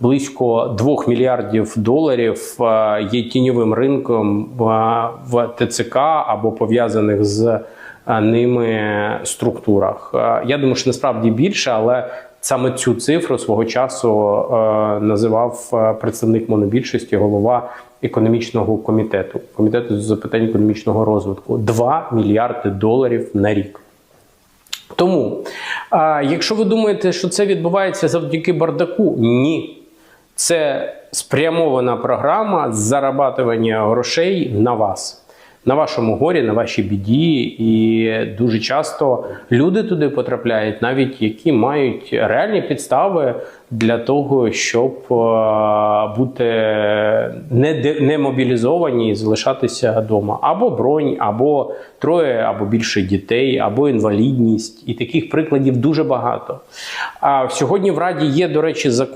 близько 2 мільярдів доларів е, є тіньовим ринком е, в ТЦК або пов'язаних з е, ними структурах. Я думаю, що насправді більше, але саме цю цифру свого часу називав представник монобільшості, голова економічного комітету, комітету з запитань економічного розвитку. 2 мільярди доларів на рік. Тому, а, якщо ви думаєте, що це відбувається завдяки бардаку, ні. Це спрямована програма зарабатування грошей на вас, на вашому горі, на вашій біді. І дуже часто люди туди потрапляють, навіть які мають реальні підстави для того, щоб е, бути не, не мобілізовані і залишатися вдома. Або бронь, або троє, або більше дітей, або інвалідність. І таких прикладів дуже багато. А сьогодні в Раді є, до речі, закон.